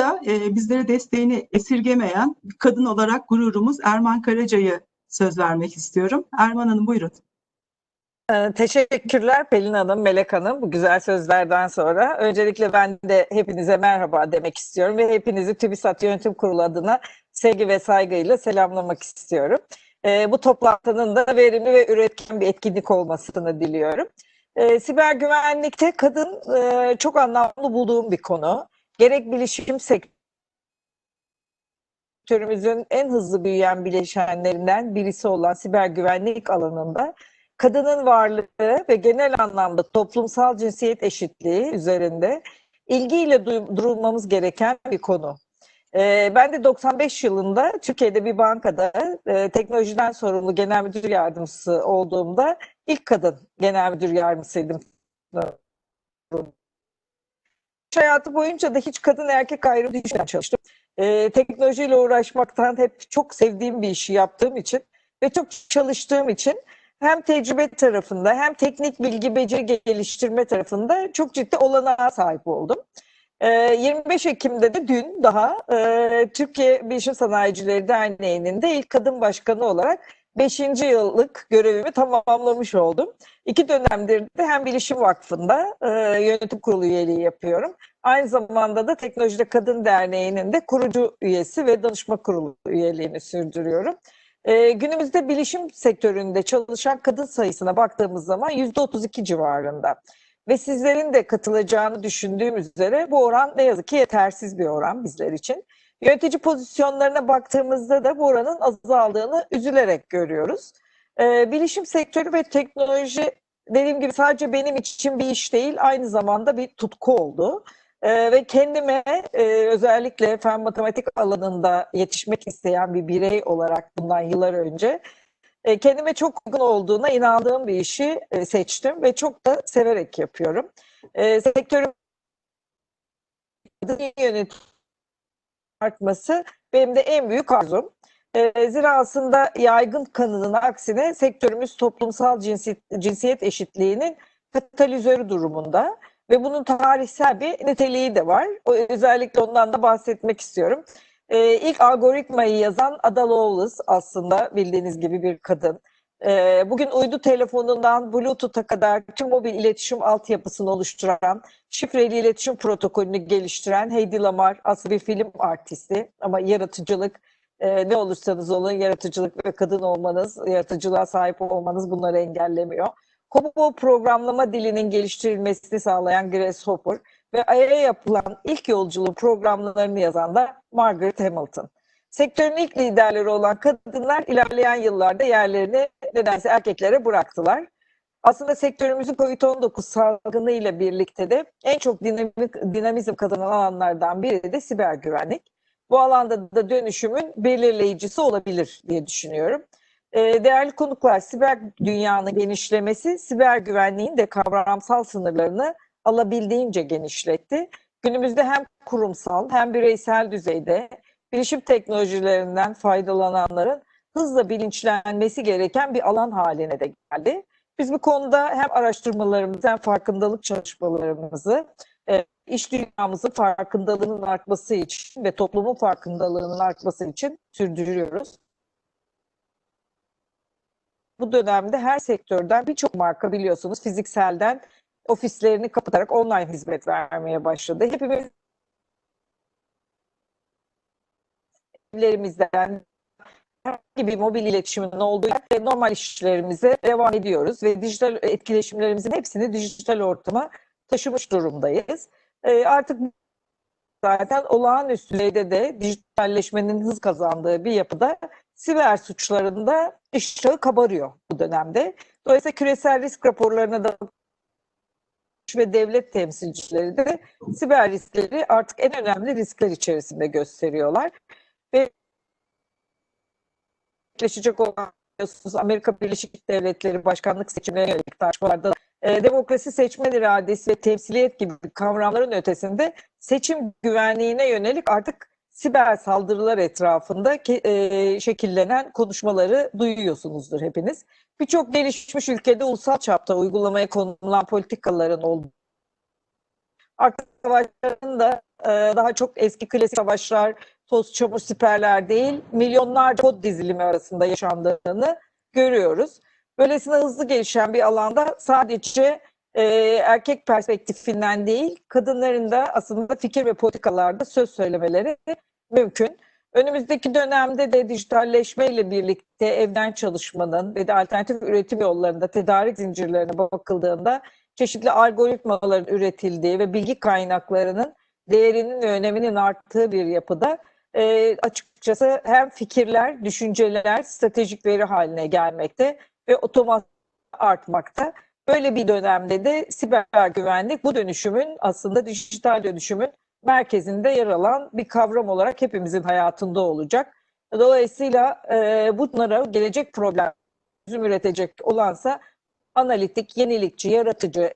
da e, bizlere desteğini esirgemeyen kadın olarak gururumuz Erman Karaca'yı söz vermek istiyorum. Erman Hanım buyurun. Ee, Teşekkürler Pelin Hanım, Melek Hanım bu güzel sözlerden sonra. Öncelikle ben de hepinize merhaba demek istiyorum ve hepinizi TÜBİSAT Yönetim Kurulu adına sevgi ve saygıyla selamlamak istiyorum. Ee, bu toplantının da verimli ve üretken bir etkinlik olmasını diliyorum. Ee, siber güvenlikte kadın e, çok anlamlı bulduğum bir konu. Gerek bilişim sektörümüzün en hızlı büyüyen bileşenlerinden birisi olan siber güvenlik alanında kadının varlığı ve genel anlamda toplumsal cinsiyet eşitliği üzerinde ilgiyle durulmamız gereken bir konu. Ee, ben de 95 yılında Türkiye'de bir bankada e, teknolojiden sorumlu genel müdür yardımcısı olduğumda ilk kadın genel müdür yardımcısıydım. Hayatı boyunca da hiç kadın erkek ayrımı düşünmeden çalıştım. Ee, teknolojiyle uğraşmaktan hep çok sevdiğim bir işi yaptığım için ve çok çalıştığım için hem tecrübe tarafında hem teknik bilgi beceri geliştirme tarafında çok ciddi olanağa sahip oldum. 25 ee, Ekim'de de dün daha e, Türkiye Bilişim Sanayicileri Derneği'nin de ilk kadın başkanı olarak 5. yıllık görevimi tamamlamış oldum. İki dönemdir de hem Bilişim Vakfı'nda e, yönetim kurulu üyeliği yapıyorum. Aynı zamanda da Teknolojide Kadın Derneği'nin de kurucu üyesi ve danışma kurulu üyeliğini sürdürüyorum. E, günümüzde bilişim sektöründe çalışan kadın sayısına baktığımız zaman %32 civarında. Ve sizlerin de katılacağını düşündüğüm üzere bu oran ne yazık ki yetersiz bir oran bizler için. Yönetici pozisyonlarına baktığımızda da bu oranın azaldığını üzülerek görüyoruz. Ee, bilişim sektörü ve teknoloji dediğim gibi sadece benim için bir iş değil, aynı zamanda bir tutku oldu. Ee, ve kendime e, özellikle fen matematik alanında yetişmek isteyen bir birey olarak bundan yıllar önce e, kendime çok uygun olduğuna inandığım bir işi e, seçtim ve çok da severek yapıyorum. E, sektörün yönetim artması benim de en büyük arzum. E, zira aslında yaygın kanının aksine sektörümüz toplumsal cinsiyet, cinsiyet eşitliğinin katalizörü durumunda ve bunun tarihsel bir niteliği de var. O, özellikle ondan da bahsetmek istiyorum. Ee, ilk algoritmayı yazan Ada Lovelace aslında bildiğiniz gibi bir kadın. Ee, bugün uydu telefonundan Bluetooth'a kadar tüm mobil iletişim altyapısını oluşturan, şifreli iletişim protokolünü geliştiren Heidi Lamar aslında bir film artisti ama yaratıcılık, e, ne olursanız olun yaratıcılık ve kadın olmanız, yaratıcılığa sahip olmanız bunları engellemiyor. Kobo programlama dilinin geliştirilmesini sağlayan Grasshopper ve Ay'a yapılan ilk yolculuğun programlarını yazan da Margaret Hamilton. Sektörün ilk liderleri olan kadınlar ilerleyen yıllarda yerlerini nedense erkeklere bıraktılar. Aslında sektörümüzün COVID-19 salgını ile birlikte de en çok dinamik, dinamizm kazanan alanlardan biri de siber güvenlik. Bu alanda da dönüşümün belirleyicisi olabilir diye düşünüyorum. Ee, değerli konuklar, siber dünyanın genişlemesi, siber güvenliğin de kavramsal sınırlarını alabildiğince genişletti. Günümüzde hem kurumsal hem bireysel düzeyde bilişim teknolojilerinden faydalananların hızla bilinçlenmesi gereken bir alan haline de geldi. Biz bu konuda hem araştırmalarımızı hem farkındalık çalışmalarımızı e, iş dünyamızın farkındalığının artması için ve toplumun farkındalığının artması için sürdürüyoruz. Bu dönemde her sektörden birçok marka biliyorsunuz fizikselden ofislerini kapatarak online hizmet vermeye başladı. Hepimiz evlerimizden gibi mobil iletişimin olduğu normal işlerimize devam ediyoruz ve dijital etkileşimlerimizin hepsini dijital ortama taşımış durumdayız. E, artık zaten olağanüstü düzeyde de dijitalleşmenin hız kazandığı bir yapıda siber suçlarında iştahı kabarıyor bu dönemde. Dolayısıyla küresel risk raporlarına da ve devlet temsilcileri de siber riskleri artık en önemli riskler içerisinde gösteriyorlar. Ve olan Amerika Birleşik Devletleri başkanlık seçimlerine yönelik tartışmalarda e, demokrasi seçmen iradesi ve temsiliyet gibi kavramların ötesinde seçim güvenliğine yönelik artık siber saldırılar etrafında e, şekillenen konuşmaları duyuyorsunuzdur hepiniz. Birçok gelişmiş ülkede ulusal çapta uygulamaya konulan politikaların olduğu artık savaşlarının da e, daha çok eski klasik savaşlar, toz çamur siperler değil, milyonlarca kod dizilimi arasında yaşandığını görüyoruz. Böylesine hızlı gelişen bir alanda sadece e, erkek perspektifinden değil, kadınların da aslında fikir ve politikalarda söz söylemeleri mümkün. Önümüzdeki dönemde de dijitalleşmeyle birlikte evden çalışmanın ve de alternatif üretim yollarında tedarik zincirlerine bakıldığında çeşitli algoritmaların üretildiği ve bilgi kaynaklarının değerinin ve öneminin arttığı bir yapıda e, açıkçası hem fikirler, düşünceler stratejik veri haline gelmekte ve otomasyon artmakta. Böyle bir dönemde de siber güvenlik bu dönüşümün aslında dijital dönüşümün merkezinde yer alan bir kavram olarak hepimizin hayatında olacak. Dolayısıyla e, bunlara gelecek problem çözüm üretecek olansa analitik, yenilikçi, yaratıcı,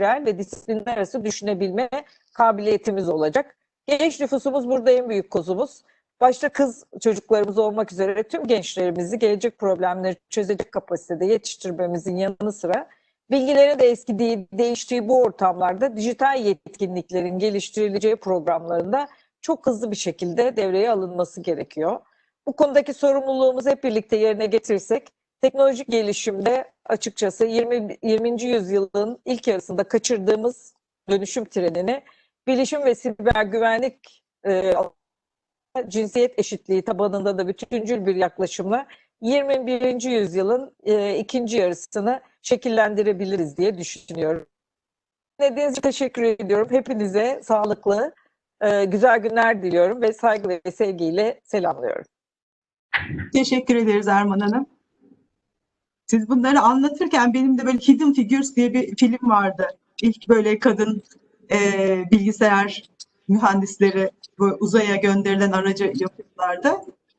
ve disiplinler arası düşünebilme kabiliyetimiz olacak. Genç nüfusumuz burada en büyük kozumuz. Başta kız çocuklarımız olmak üzere tüm gençlerimizi gelecek problemleri çözecek kapasitede yetiştirmemizin yanı sıra bilgilerin de eskidiği, değiştiği bu ortamlarda dijital yetkinliklerin geliştirileceği programlarında çok hızlı bir şekilde devreye alınması gerekiyor. Bu konudaki sorumluluğumuzu hep birlikte yerine getirirsek teknolojik gelişimde açıkçası 20. 20. yüzyılın ilk yarısında kaçırdığımız dönüşüm trenini bilişim ve siber güvenlik e, cinsiyet eşitliği tabanında da bütüncül bir yaklaşımla 21. yüzyılın e, ikinci yarısını şekillendirebiliriz diye düşünüyorum. Dinlediğiniz için teşekkür ediyorum. Hepinize sağlıklı, e, güzel günler diliyorum ve saygı ve sevgiyle selamlıyorum. Teşekkür ederiz Erman Hanım. Siz bunları anlatırken benim de böyle Hidden Figures diye bir film vardı. İlk böyle kadın e, bilgisayar mühendisleri bu uzaya gönderilen aracı yapıyorlardı.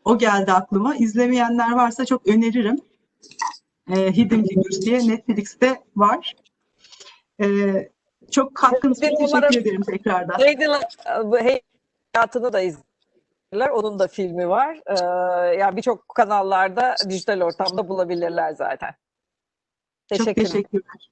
O geldi aklıma. İzlemeyenler varsa çok öneririm. E, Hidden Figures diye Netflix'te var. E, çok katkınız için teşekkür ederim tekrardan. Hey- hayatını da izlerler. Onun da filmi var. Ee, yani birçok kanallarda dijital ortamda bulabilirler zaten. Çok Teşekkür ederim. teşekkürler.